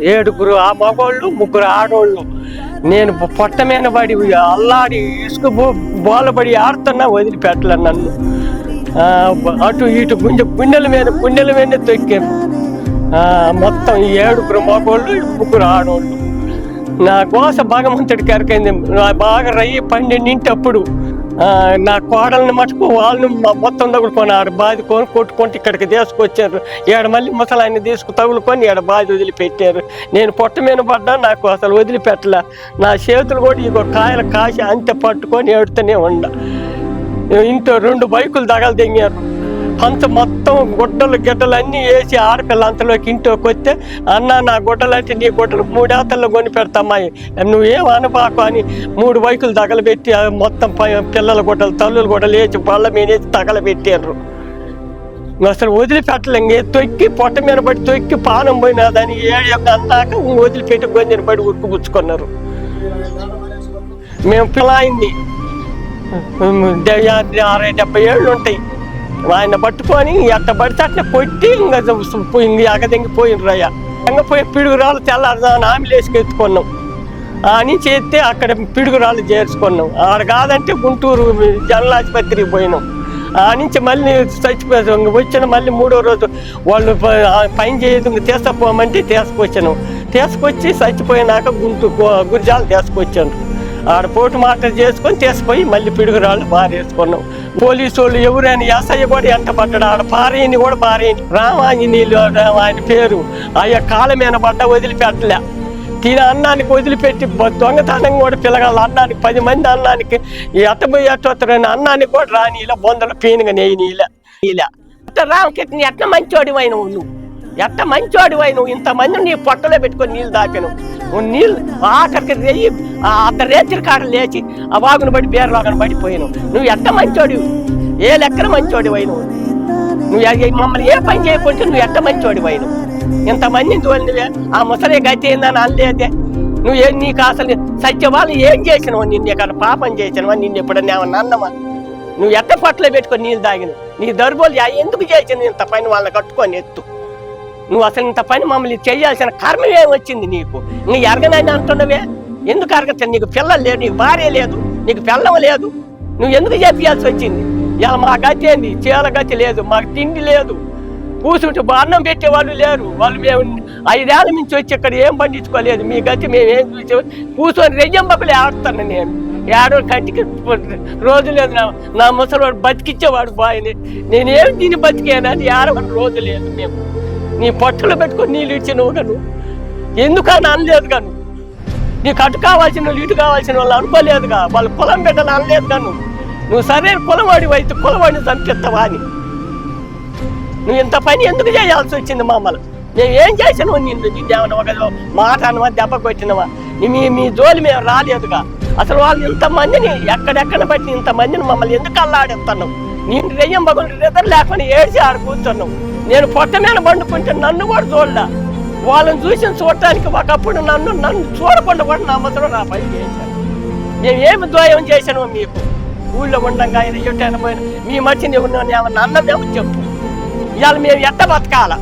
ఏడుగురు ఆ మగోళ్ళు ముగ్గురు ఆడోళ్ళు. నేను పొట్ట మీద పడి అల్లాడి ఇసుక బో- బోలబడి ఆడుతున్నా వదిలిపెట్టలే నన్ను. అటు ఇటు గుండె గుండెల మీద గుండెల మీద తొక్కాను మొత్తం ఏడుగురు మగోళ్ళు ముగ్గురు ఆడోళ్ళు. నా కోస భగవంతుడికి ఎరకైంది నా బాగా రయ్యి పన్నెండింటప్పుడు నా కోడల్ని మటుకు వాళ్ళని మొత్తం తగులుకొని ఆడ బాది కొని కొట్టుకుంటూ ఇక్కడికి తీసుకొచ్చారు. ఈడ మళ్ళీ ముసలాన్ని తీసుకు తగులుకొని ఈడ బాధ వదిలిపెట్టారు. నేను పొట్ట మీద పడ్డా నాకు అసలు వదిలిపెట్టలే. నా చేతులు కూడా ఇగో కాయలు కాసి అంతే పట్టుకొని ఏడుతూనే ఉండ. ఇంట్లో రెండు బైకులు దగలు తెంగారు అంత మొత్తం గుడ్డలు గిడ్డలు అన్నీ వేసి ఆడపిల్ల అంతలోకి ఇంట్లోకి వస్తే అన్న నా గుడ్డలు అంటే నీ గుడ్డలు మూడేతల్లో కొని పెడతామ్మాయి నువ్వేం అనబాకు అని మూడు బైకులు తగలబెట్టి మొత్తం పై- పిల్లల గుడ్డలు తల్లుల గుడ్డలు వేసి బళ్ళ మీద వేసి తగలబెట్టారు అసలు వదిలిపెట్టలే తొక్కి పొట్ట మీద పడి తొక్కి పానం పోయినా దాన్ని ఏడు యొక్క అందాక వదిలిపెట్టి గొంతుని పడి ఉరుకుపుచ్చుకున్నారు మేము పిల్లాయింది అరవై డెబ్బై ఏళ్ళు ఉంటాయి. ఆయన పట్టుకొని ఎట్ట పడితే అట్లా కొట్టి ఇంకా పోయింది అగదింగి పోయిన రయ్య ఇంకా పోయి పిడుగురాలు తెల్లారుదామని ఆమెలేసుకు ఎత్తుకున్నాం. అని చేస్తే అక్కడ పిడుగురాళ్ళు చేర్చుకున్నాం. ఆడ కాదంటే గుంటూరు జనరల్ ఆసుపత్రికి పోయినాం. ఆ నుంచి మళ్ళీ చచ్చిపోయాం ఇంక వచ్చిన మళ్ళీ మూడో రోజు వాళ్ళు పని పైన చేయదు ఇంక తీసుకుపోమంటే తీసుకొచ్చాను. తీసుకొచ్చి చచ్చిపోయినాక గుంటూరు గు- గురిజాలు తీసుకొచ్చాను ఆడ పోటు మాటలు చేసుకొని తీసుకుపోయి మళ్ళీ పిడుగురాళ్ళు బారేసుకున్నాం పోలీసు వాళ్ళు ఎవరైనా ఎస్ఐ కూడా ఎంత పడ్డాడు ఆడ పారేయని కూడా భార్యని రామాంజనీయులు ఆయన పేరు. అయ్యా కాళ్ళ మీద పడ్డ వదిలిపెట్టలే. తిన అన్నానికి వదిలిపెట్టి దొంగతనం కూడా పిల్లగాళ్ళు అన్నానికి పది మంది అన్నానికి ఎట్టబోయి ఎట్టొత్తారని అన్నానికి కూడా రాని ఇలా బొందల పీనుగా నేయని ఇలా ఇలా రామకృష్ణ ఎట్లా మంచోడి నువ్వు? ఎట్ట మంచివాడు అయి నువ్వు? ఇంతమంది నీ పొట్టలో పెట్టుకొని నీళ్ళు దాపాను. నువ్వు నీళ్ళు ఆఖరికి రేయి ఆ అర్ధ రేత్రి కాడ లేచి ఆ వాగును బట్టి బేరలోకను పడిపోయాను. నువ్వు ఎట్ట మంచివాడు ఏ లెక్కన మంచోడి నువ్వు? నువ్వు మమ్మల్ని ఏ పని చేయకుంటే నువ్వు ఎట్ట మంచోడి నువ్వు? ఇంతమందిని తోలినవే ఆ ముసలి గతి ఏందని అనలేదే. నువ్వు ఏం నీకు అసలు సత్యవాళ్ళు ఏం చేసినవు నిన్ను ఎక్కడ పాపం చేసినవా నిన్ను ఎప్పుడన్నా ఏమన్నా అన్నమా నువ్వు ఎట్ట పొట్టలో పెట్టుకొని నీళ్ళు తాగిన నీ దర్బోలు ఎందుకు చేసింది ఇంత పైన వాళ్ళని కట్టుకొని ఎత్తు? నువ్వు అసలు ఇంత పని మమ్మల్ని చేయాల్సిన కర్మమే వచ్చింది నీకు? నీ ఎరగనని అంటున్నవే? ఎందుకు అరగచ్చు నీకు పిల్లలు లేదు నీకు భార్య లేదు నీకు పిల్లం లేదు. నువ్వు ఎందుకు చేపియాల్సి వచ్చింది? ఇలా మా గతి ఏంది? చీల గతి లేదు మాకు తిండి లేదు. కూర్చుంటే అన్నం పెట్టేవాళ్ళు లేరు. వాళ్ళు మేము ఐదేళ్ళ నుంచి వచ్చి ఇక్కడ ఏం పండించుకోలేదు. మీ గతి మేము ఏం చూసాం కూర్చొని రెయ్యంబకులే ఆడుతాను నేను. ఏడో కంటికి రోజు లేదు. నా నా ముసలివాడు బతికిచ్చేవాడు బాయ్ని నేనేం తిని బతికేనని అది ఏడవని రోజు లేదు మేము. నీ పొట్టలు పెట్టుకొని నీళ్ళు ఇచ్చినవు నువ్వు ఎందుకని అనలేదు కాను నీకు అటు కావాల్సిన వాళ్ళు ఇటు కావాల్సిన వాళ్ళు అనుకోలేదుగా. వాళ్ళు పొలం బిడ్డలు అనలేదు కాను నువ్వు సరైన కులవాడి అయితే కులవాడిని చంపిస్తావా అని. నువ్వు ఇంత పని ఎందుకు చేయాల్సి వచ్చింది మమ్మల్ని? మేము ఏం చేసినావు నిన్ను? నిన్నేమన్నా ఒకదో మాట అనవా దెబ్బ కొట్టినవా? మీ మీ జోలి మేము రాలేదుగా. అసలు వాళ్ళు ఇంతమందిని ఎక్కడెక్కడ బట్టి ఇంతమందిని మమ్మల్ని ఎందుకు అల్లాడిస్తున్నావు? నేను రెయ్యం బగులు నిద్ర లేకుండా ఏడ్చి ఆడ కూర్చున్నావు నేను పొట్ట మీద పండుకుంటే నన్ను కూడా చూడలే. వాళ్ళని చూసి చూడటానికి ఒకప్పుడు నన్ను నన్ను చూడకుండా కూడా నా మొదలు నా పని చేశాను మేము ఏమి ద్వయం చేశాను మీకు? ఊళ్ళో ఉండగా ఇది ఎట్టైనా పోయిన మీ మధ్య నువ్వు ఏమన్నా అన్నదేమో చెప్పు. ఇవాళ మేము ఎట్ట బతకాల?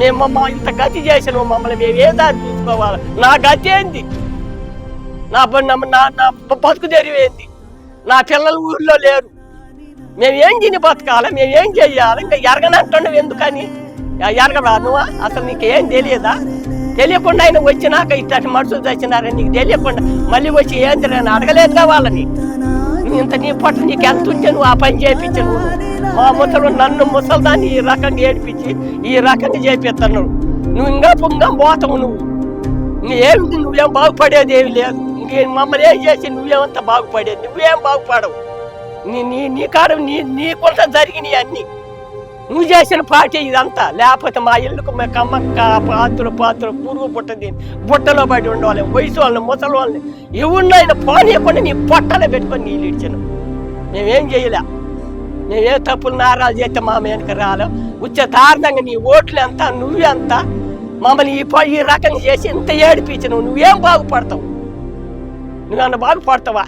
మేము మమ్మ ఇంత గతి చేసిన మమ్మల్ని మేము ఏ దారి చూసుకోవాలి నా గతి ఏంది? నా నా నా బతుకు తెరివేంది? నా పిల్లలు ఊళ్ళో లేరు. మేము ఏం తిని బతకాలి? మేము ఏం చెయ్యాలి ఇంకా ఎరగనంటున్నావు ఎందుకని? ఎరగరా ఎరగవా అసలు నీకేం తెలియదా? తెలియకుండా ఆయన వచ్చినాక ఇట్లాంటి మనుషులు తెచ్చినారని నీకు తెలియకుండా మళ్ళీ వచ్చి ఏం తెలియని అడగలేదుగా వాళ్ళని. ఇంత నీ పొట్ట నీకు ఎంత ఉంటే నువ్వు ఆ పని చేయించను నువ్వు. మా ముసలు నన్ను ముసల్దాన్ని ఈ రకంగా ఏడిపించి ఈ రకంగా చేపిస్తున్నావు నువ్వు. ఇంకా పొంగా పోతావు నువ్వు. నువ్వేం నువ్వేం బాగుపడేది ఏమి లేదు. ఇంకేం మమ్మల్ని ఏం చేసి నువ్వేమంత బాగుపడేది? నువ్వేం బాగుపడవు. నీ నీ నీ కాడ నీ నీకుంత జరిగినాయి అన్నీ. నువ్వు చేసిన పార్టీ ఇదంతా. లేకపోతే మా ఇల్లుకు మా కమ్మక్క పాత్రలు పాత్రలు పురుగు పుట్టది బుట్టలో బయట ఉండవాలి వయసు వాళ్ళని ముసలి వాళ్ళని ఎవరినైనా పోనీయకుండా నీ పొట్టలో పెట్టుకొని నీళ్ళు ఇచ్చాను మేమేం చేయలే. మేమే తప్పులు నారాలు చేస్తే మా వెనక రాలే. వచ్చే దారుణంగా నీ ఓట్లు ఎంత నువ్వెంత మమ్మల్ని ఈ ఈ రకంగా చేసి ఇంత ఏడిపించను నువ్వేం బాగుపడతావు? నువ్వేమన్నా బాగుపడతావా?